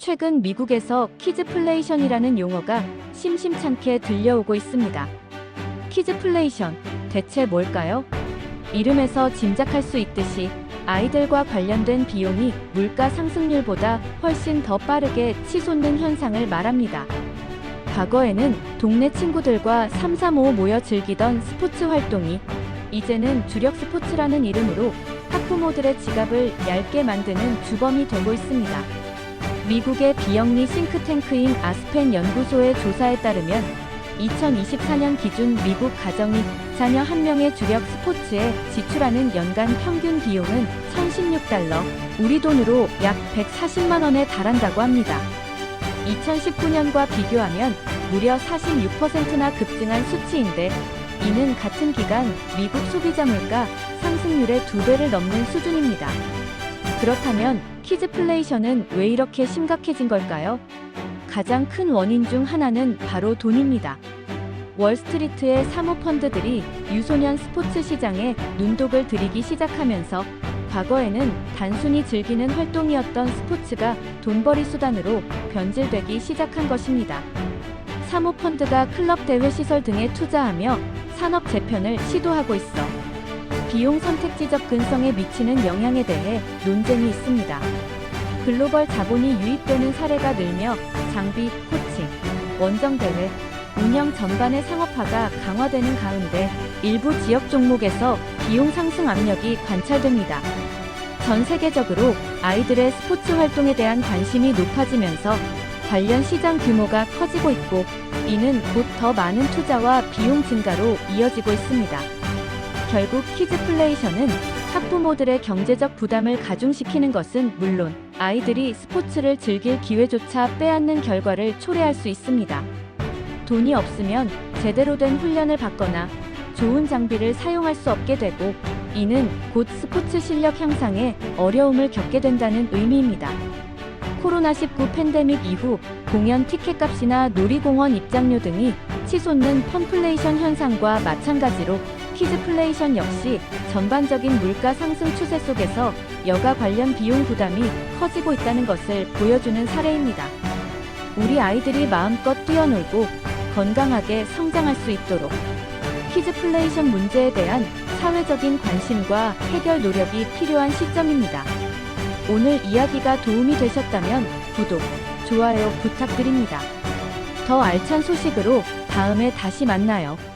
최근 미국에서 키즈플레이션이라는 용어가 심심찮게 들려오고 있습니다. 키즈플레이션, 대체 뭘까요? 이름에서 짐작할 수 있듯이 아이들과 관련된 비용이 물가 상승률보다 훨씬 더 빠르게 치솟는 현상을 말합니다. 과거에는 동네 친구들과 335 모여 즐기던 스포츠 활동이 이제는 주력 스포츠라는 이름으로 학부모들의 지갑을 얇게 만드는 주범이 되고 있습니다. 미국의 비영리 싱크탱크인 아스펜 연구소의 조사에 따르면 2024년 기준 미국 가정이 자녀 한 명의 주력 스포츠에 지출하는 연간 평균 비용은 1016달러, 우리 돈으로 약 140만 원에 달한다고 합니다. 2019년과 비교하면 무려 46%나 급증한 수치인데 이는 같은 기간 미국 소비자 물가 상승률의 두 배를 넘는 수준입니다. 그렇다면 키즈플레이션은 왜 이렇게 심각해진 걸까요? 가장 큰 원인 중 하나는 바로 돈입니다. 월스트리트의 사모펀드들이 유소년 스포츠 시장에 눈독을 들이기 시작하면서 과거에는 단순히 즐기는 활동이었던 스포츠가 돈벌이 수단으로 변질되기 시작한 것입니다. 사모펀드가 클럽 대회 시설 등에 투자하며 산업 재편을 시도하고 있어 비용 선택지 접근성에 미치는 영향에 대해 논쟁이 있습니다. 글로벌 자본이 유입되는 사례가 늘며 장비, 코칭, 원정 대회, 운영 전반의 상업화가 강화되는 가운데 일부 지역 종목에서 비용 상승 압력이 관찰됩니다. 전 세계적으로 아이들의 스포츠 활동에 대한 관심이 높아지면서 관련 시장 규모가 커지고 있고 이는 곧 더 많은 투자와 비용 증가로 이어지고 있습니다. 결국 키즈플레이션은 학부모들의 경제적 부담을 가중시키는 것은 물론 아이들이 스포츠를 즐길 기회조차 빼앗는 결과를 초래할 수 있습니다. 돈이 없으면 제대로 된 훈련을 받거나 좋은 장비를 사용할 수 없게 되고 이는 곧 스포츠 실력 향상에 어려움을 겪게 된다는 의미입니다. 코로나19 팬데믹 이후 공연 티켓값이나 놀이공원 입장료 등이 치솟는 펌플레이션 현상과 마찬가지로 키즈플레이션 역시 전반적인 물가 상승 추세 속에서 여가 관련 비용 부담이 커지고 있다는 것을 보여주는 사례입니다. 우리 아이들이 마음껏 뛰어놀고 건강하게 성장할 수 있도록 키즈플레이션 문제에 대한 사회적인 관심과 해결 노력이 필요한 시점입니다. 오늘 이야기가 도움이 되셨다면 구독, 좋아요 부탁드립니다. 더 알찬 소식으로 다음에 다시 만나요.